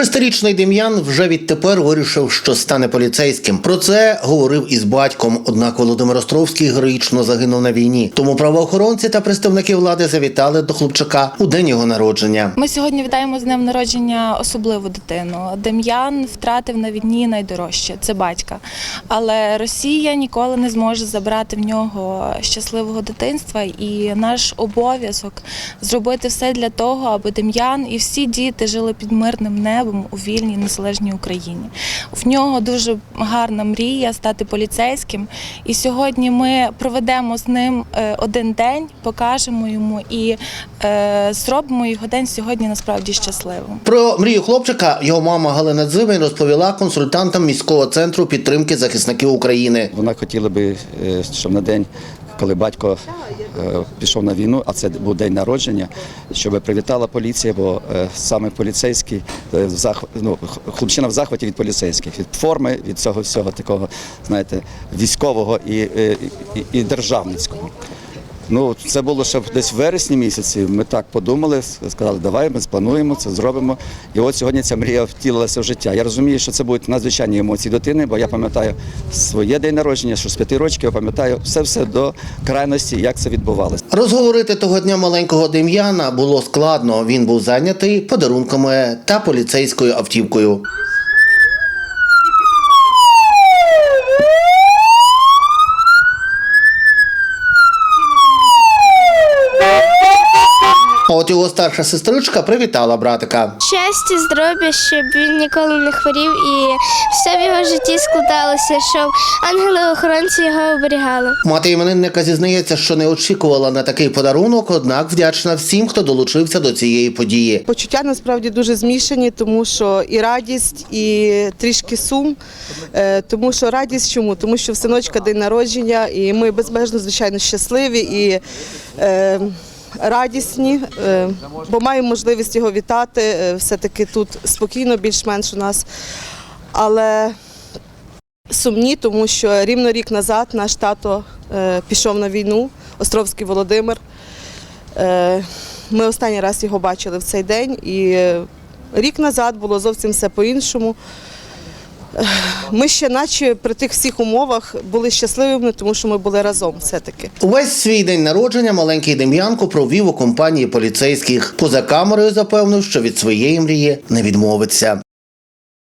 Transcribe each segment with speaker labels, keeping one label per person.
Speaker 1: Шестирічний Дем'ян вже відтепер вирішив, що стане поліцейським. Про це говорив із батьком. Однак Володимир Островський героїчно загинув на війні. Тому правоохоронці та представники влади завітали до хлопчака у день його народження.
Speaker 2: Ми сьогодні вітаємо з днем народження особливу дитину. Дем'ян втратив на війні найдорожче це батька. Але Росія ніколи не зможе забрати в нього щасливого дитинства. І наш обов'язок зробити все для того, аби Дем'ян і всі діти жили під мирним небом у вільній незалежній Україні. В нього дуже гарна мрія стати поліцейським. І сьогодні ми проведемо з ним е, один день, покажемо йому і е, зробимо його день сьогодні насправді щасливим.
Speaker 1: Про мрію хлопчика його мама Галина Дзивень розповіла консультантам міського центру підтримки захисників України.
Speaker 3: Вона хотіла би, е, щоб на день, коли батько пішов на війну, а це був день народження, щоб привітала поліція, бо е, саме поліцейський е, ну, хлопчина в захваті від поліцейських, від форми, від цього всього такого, знаєте, військового і, е, і, і державницького. Ну, це було ще десь в вересні місяці. Ми так подумали, сказали, давай ми сплануємо це, зробимо. І от сьогодні ця мрія втілилася в життя. Я розумію, що це будуть надзвичайні емоції дитини, бо я пам'ятаю своє день народження, що з п'яти років я пам'ятаю все-все до крайності, як це відбувалося.
Speaker 1: Розговорити того дня маленького Дем'яна було складно. Він був зайнятий подарунками та поліцейською автівкою. А от його старша сестричка привітала братика.
Speaker 4: Щастя, здоров'я, щоб він ніколи не хворів і все в його житті складалося, щоб ангели-охоронці його оберігали.
Speaker 1: Мати іменинника зізнається, що не очікувала на такий подарунок, однак вдячна всім, хто долучився до цієї події.
Speaker 5: Почуття насправді дуже змішані, тому що і радість, і трішки сум. Е, Тому що радість чому? Тому що в синочка день народження, і ми безмежно, звичайно, щасливі і е, радісні, е, бо маємо можливість його вітати. е, Все-таки тут спокійно, більш-менш у нас. Але сумні, тому що рівно рік назад наш тато е, пішов на війну, Островський Володимир. Ми останній раз його бачили в цей день, і рік назад було зовсім все по-іншому. Ми ще, наче при тих всіх умовах, були щасливими, тому що ми були разом все-таки.
Speaker 1: Увесь свій день народження маленький Дем'янко провів у компанії поліцейських. Поза камерою запевнив, що від своєї мрії не відмовиться.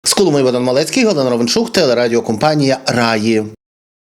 Speaker 1: З Коломиї Богдан Малецький, Галина Ровенчук, телерадіокомпанія Раї.